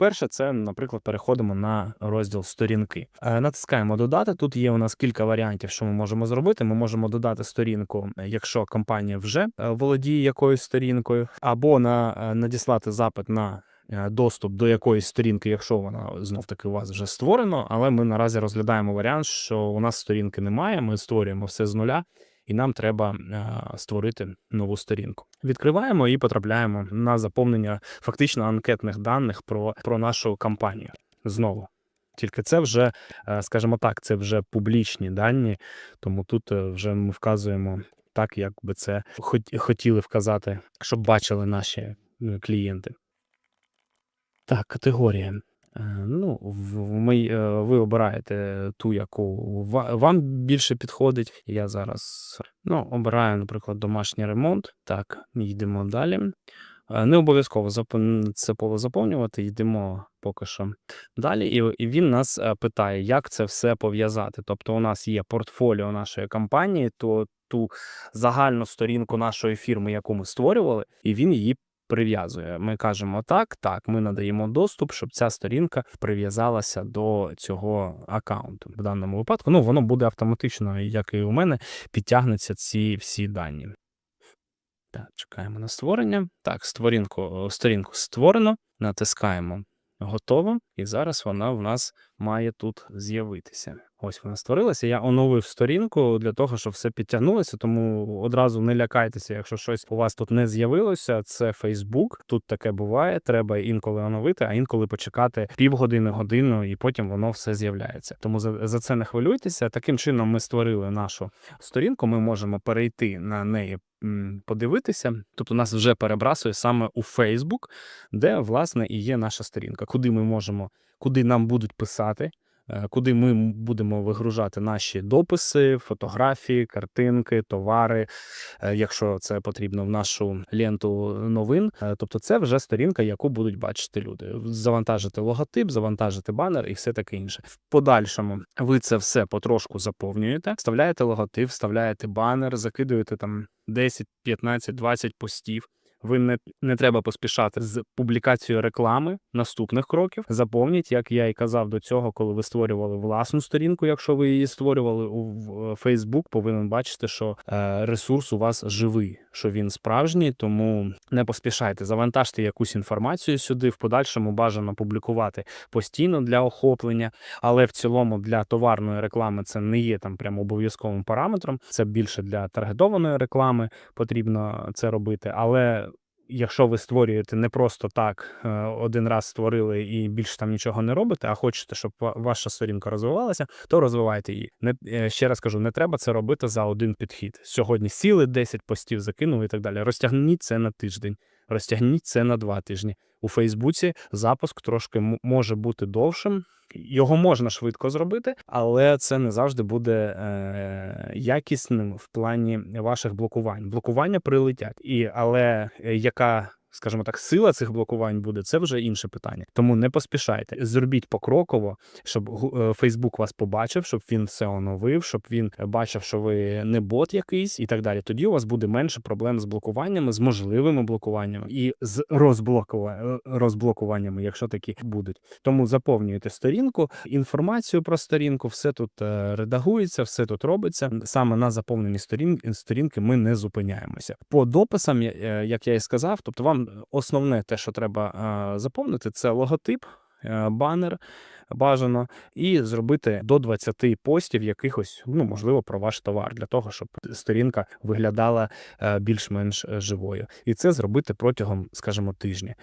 Перше, це, наприклад, переходимо на розділ сторінки. Е, Натискаємо додати. Тут є у нас кілька варіантів, що ми можемо зробити. Ми можемо додати сторінку, е, якщо компанія вже е, володіє якоюсь сторінкою, або на надіслати запит на. Доступ до якоїсь сторінки, якщо вона знов таки у вас вже створено, але ми наразі розглядаємо варіант, що у нас сторінки немає. Ми створюємо все з нуля, і нам треба е, створити нову сторінку. Відкриваємо і потрапляємо на заповнення фактично анкетних даних про, про нашу компанію. Знову. Тільки це вже, е, скажімо так, це вже публічні дані, тому тут е, вже ми вказуємо так, як би це хотіли вказати, щоб бачили наші клієнти. Так, категорія. Е, Ну, ми, е, ви обираєте ту, яку вам більше підходить. Я зараз ну, обираю, наприклад, домашній ремонт. Так, йдемо далі. Е, Не обов'язково це поле заповнювати, йдемо поки що далі. І, він нас питає, як це все пов'язати. Тобто, у нас є портфоліо нашої компанії, то ту загальну сторінку нашої фірми, яку ми створювали, і він її прив'язує. Ми кажемо так, так, ми надаємо доступ, щоб ця сторінка прив'язалася до цього аккаунту. В даному випадку, ну воно буде автоматично, як і у мене, підтягнуться ці всі дані. Так, чекаємо на створення. Так, сторінку, сторінку створено, натискаємо готово, і зараз вона в нас має тут з'явитися. Ось вона створилася. Я оновив сторінку для того, щоб все підтягнулося. Тому одразу не лякайтеся, якщо щось у вас тут не з'явилося. Це Facebook. Тут таке буває. Треба інколи оновити, а інколи почекати півгодини, годину, і потім воно все з'являється. Тому за, за це не хвилюйтеся. Таким чином, ми створили нашу сторінку. Ми можемо перейти на неї. Подивитися, тобто нас вже перебрасує саме у Facebook, де власне і є наша сторінка, куди ми можемо, куди нам будуть писати, куди ми будемо вигружати наші дописи, фотографії, картинки, товари, е, якщо це потрібно в нашу ленту новин. Е, Тобто, це вже сторінка, яку будуть бачити люди. Завантажити логотип, завантажити банер і все таке інше. В подальшому ви це все потрошку заповнюєте, вставляєте логотип, вставляєте банер, закидуєте там 10, 15, 20 постів. Ви не, не треба поспішати з публікацією реклами наступних кроків. Заповніть, як я і казав до цього, коли ви створювали власну сторінку. Якщо ви її створювали у в- Facebook, повинен бачити, що е, ресурс у вас живий, що він справжній. Тому не поспішайте, завантажте якусь інформацію сюди. В подальшому бажано публікувати постійно для охоплення, але в цілому для товарної реклами це не є там прямо обов'язковим параметром. Це більше для таргетованої реклами потрібно це робити. Але якщо ви створюєте не просто так, е, один раз створили і більше там нічого не робите, а хочете, щоб ваша сторінка розвивалася, то розвивайте її. Не е, ще раз кажу, не треба це робити за один підхід. Сьогодні сіли 10 постів, закинули і так далі. Розтягніть це на тиждень, розтягніть це на два тижні. У Фейсбуці запуск трошки може бути довшим. Його можна швидко зробити, але це не завжди буде е, якісним в плані ваших блокувань. Блокування прилетять, і але е, яка скажімо так, сила цих блокувань буде, це вже інше питання. Тому не поспішайте. Зробіть покроково, щоб е, Фейсбук вас побачив, щоб він все оновив, щоб він бачив, що ви не бот якийсь і так далі. Тоді у вас буде менше проблем з блокуваннями, з можливими блокуваннями і з е, розблокуваннями, якщо такі будуть. Тому заповнюєте сторінку, інформацію про сторінку, все тут е, редагується, все тут робиться. Саме на заповненні сторін, сторінки ми не зупиняємося. По дописам, е, як я і сказав, тобто вам основне те, що треба е, заповнити, це логотип. е, Банер бажано і зробити до 20 постів якихось, ну можливо, про ваш товар для того, щоб сторінка виглядала е, більш-менш живою, і це зробити протягом, скажімо, тижня.